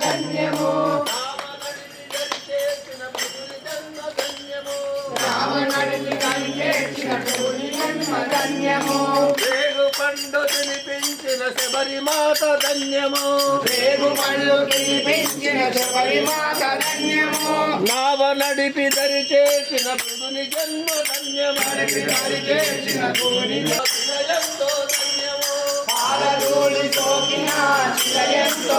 ధన్యము రామనడిని గంగేసిన జన్మ ధన్యము వేగు పండు తినిపించిన శబరిమాత ధన్యము రేగు పళ్ళు తినిపించిన శబరిమాత ధన్యము నావ నడిపి దరి చేసిన మృదుని జన్మ ధన్యము దరి చేసిన భూమి ఎంతో ధన్యము పాలధూళి సోకిన శిలయంతో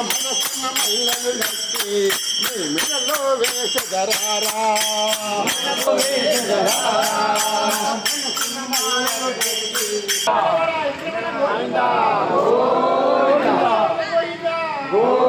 మనస్న మల్లలు నచ్చి నీ మిడలో వేషధరారా గోవిందా గోవిందా.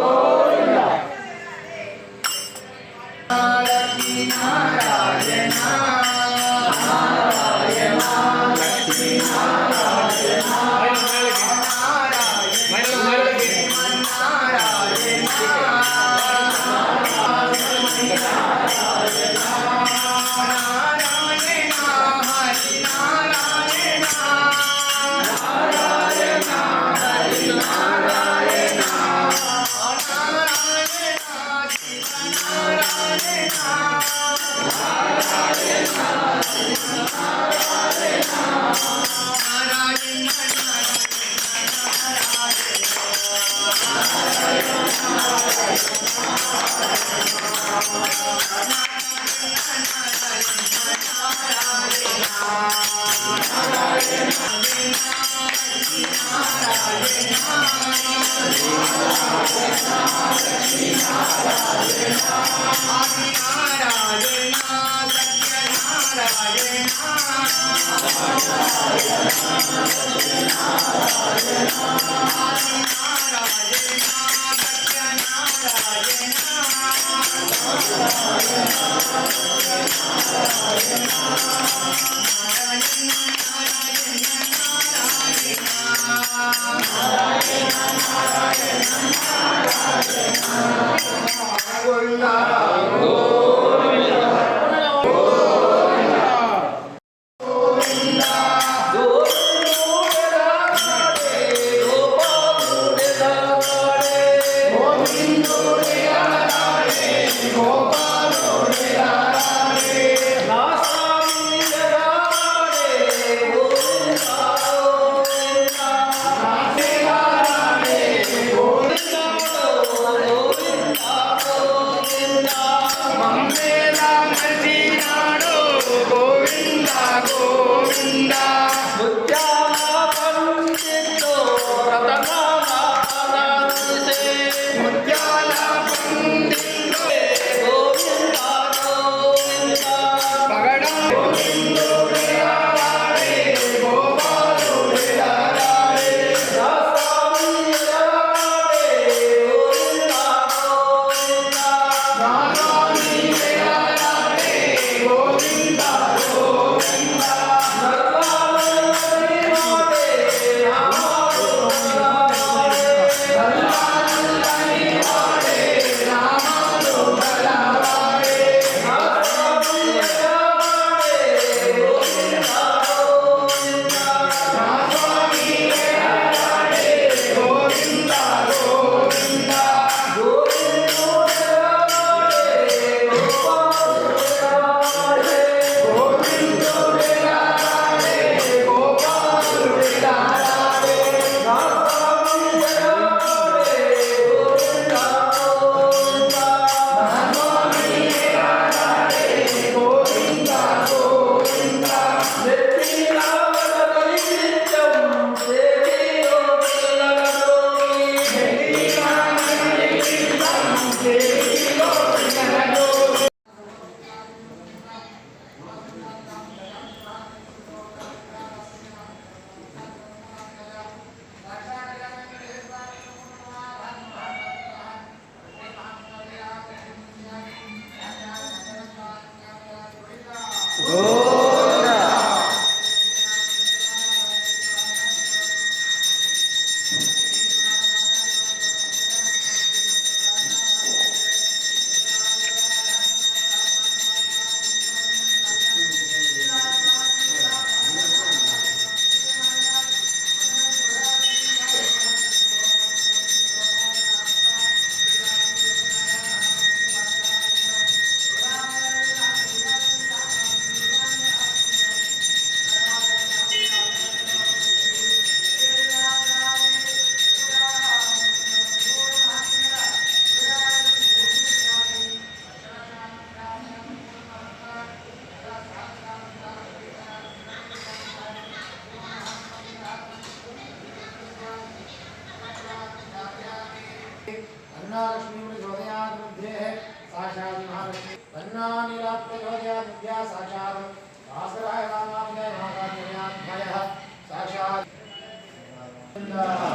గోవింద